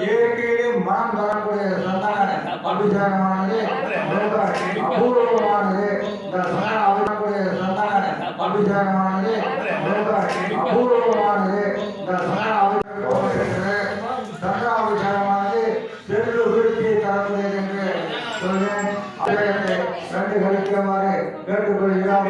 இயற்கையிலே மனம் தரக்கூடிய சந்தான அபிஷேகமானது அபூர்வமானது இந்த சந்தான அபிஷேகக்கூடிய அபிஷேகமானது அபூர்வமானது இந்த அபிஷேகமானது செல்லு தரக்கூடியது என்று அபிஷேகத்தை கண்டு கழிக்குமாறு கேட்டுக்கொள்கிறோம்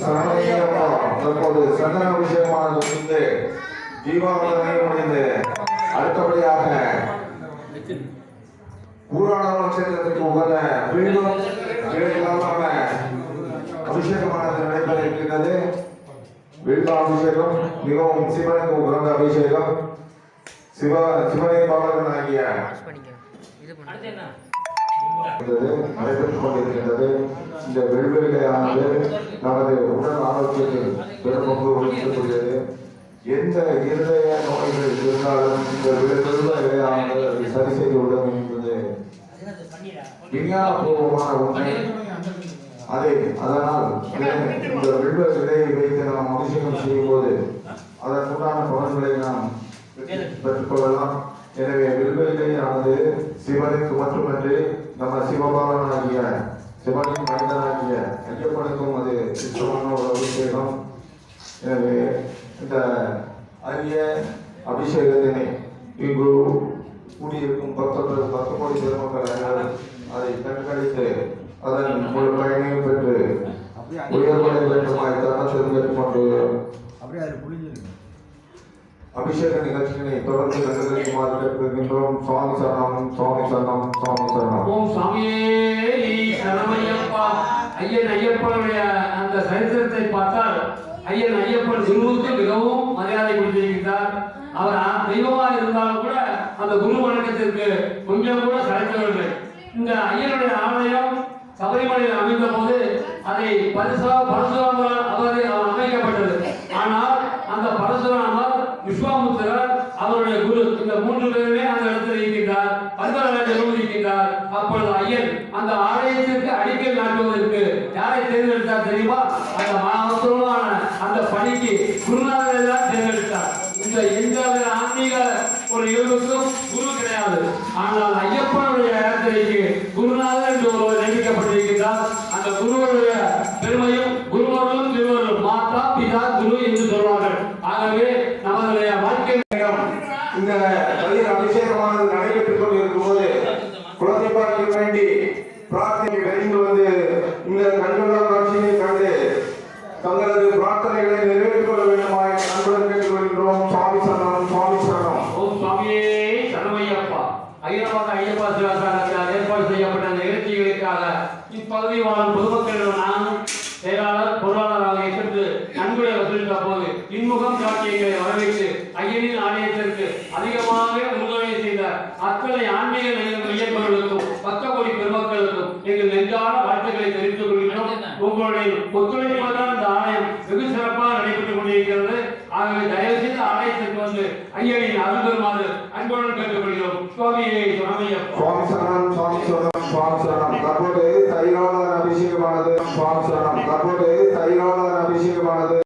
சரணமையப்பா தற்போது சந்தன அபிஷேகமானது முடிந்து தீபாவளி முடிந்து அடுத்தபடியாக பூராண நட்சத்திரத்துக்கு உகந்த மீண்டும் வேலையில்லாம அபிஷேகமானது நடைபெற இருக்கின்றது வில்வ அபிஷேகம் மிகவும் சிவனுக்கு உகந்த அபிஷேகம். சிவ சிவனை பாலகனாகிய இருந்தது நடைபெற்றுக் கொண்டிருக்கின்றது இந்த வெள்வெளியானது நமது உடல் ஆரோக்கியத்தில் பெரும் பங்கு வகிக்கக்கூடியது எந்த இருதய நோய்கள் இருந்தாலும் இந்த வெள்வெளியானது அதை சரி செய்து விடும் என்பது விஞ்ஞானபூர்வமான உண்மை. அதை அதனால் இந்த விதையை வைத்து நாம் அபிஷேகம் செய்யும் போது அதற்குண்டான பலன்களை நாம் பெற்றுக்கொள்ளலாம் எனவே வில்வெளியானது சிவனுக்கு மட்டுமன்று நம்ம சிவபாலனாகிய சிவனின் மனிதனாகிய ஐயப்பனுக்கும் அது இஷ்டமான ஒரு அபிஷேகம் எனவே இந்த அரிய அபிஷேகத்தினை இங்கு கூடியிருக்கும் பத்தொன்பது பத்து கோடி பெருமக்கள் அதை கண்காணித்து அதன் ஒரு பயனை பெற்று உயர்வடை வேண்டுமாய் தருணத்தில் கேட்டுக்கொண்டு அப்படியே அது புரிஞ்சிருக்கு அபிஷேக நிகழ்ச்சிகளை தொடர்ந்து கண்டுகளிக்குமாறு கேட்டுக்கொள்கின்றோம் சுவாமி சரணம் சுவாமி சரணம் சுவாமி சரணம். ஓம் சுவாமியே சரணமையப்பா ஐயன் ஐயப்பனுடைய அந்த சரித்திரத்தை பார்த்தால் ஐயன் ஐயப்பன் குருவுக்கு மிகவும் மரியாதை கொடுத்திருக்கிறார். அவர் ஆ- தெய்வமாக இருந்தாலும் கூட அந்த குரு வணக்கத்திற்கு கொஞ்சம் கூட சளைத்தவர்கள் இந்த ஐயனுடைய ஆலயம் சபரிமலையில் அமைந்த போது அதை பரிசுரா பரசுராமரால் அவரை அவர் அமைக்கப்பட்டது. ஆனால் அந்த பரசுராமர் விஸ்வாமுத்திரர் அவருடைய குரு இந்த மூன்று பேருமே அந்த இடத்தில் இருக்கின்றார் பல்கலைக்கழகம் இருக்கின்றார். அப்பொழுது ஐயன் அந்த ஆலயத்திற்கு அடிக்கல் நாட்டுவதற்கு யாரை தேர்ந்தெடுத்தார் தெரியுமா? அந்த மகத்துவமான அந்த பணிக்கு குருநாதரை தான் தேர்ந்தெடுத்தார். இந்த எந்த ஆன்மீக ஒரு இயல்புக்கும் குரு கிடையாது. ஆனால் ஐயப்பனுடைய இடத்திற்கு குருநாதர் என்று ஒருவர் நியமிக்கப்பட்டிருக்கின்றார். அந்த குருவருடைய பிரார்த்தனை விரைந்து வந்து இந்த கண்டுள்ள காட்சியை கண்டு தங்களது பிரார்த்தனைகளை நிறைவேற்றிக் கொள்ள வேண்டுமாய் அன்புடன் கேட்டுக்கொள்கின்றோம். சுவாமி சரணம் சுவாமி சரணம். ஓம் சுவாமியே சரணமையப்பா. ஐயனமாக ஐயப்பா சிவாசாரத்தால் ஏற்பாடு செய்யப்பட்ட நிகழ்ச்சிகளுக்காக இப்பகுதி வாழும் பொதுமக்களிடம் நானும் செயலாளர் பொருளாளராக ஏற்று நன்கொடை வசூலித்த போது இன்முகம் காட்சியங்களை வரவேற்று ஐயனின் ஆலயத்திற்கு அதிகமாக உதவி செய்த அத்தனை ஆண்டு நிலையம் ஐயப்பர்களுக்கும் பக்க கோடி பெருமக்களுக்கும் எங்கள் நெஞ்சான வாழ்த்துக்களை தெரிவித்துக் கொள்கிறோம் உங்களுடைய ஒத்துழைப்பால் தான் இந்த ஆலயம் வெகு சிறப்பாக நடைபெற்றுக் கொண்டிருக்கிறது ஆகவே தயவு செய்து ஆலயத்திற்கு வந்து ஐயனின் அருள் பெறுமாறு அன்புடன் கேட்டுக்கொள்கிறோம் சுவாமியை சுவாமியப்பா சுவாமி சரணம் சுவாமி சரணம் சுவாமி சரணம். தற்போது தைராளர் அபிஷேகமானது. சுவாமி சரணம். தற்போது தைராளர்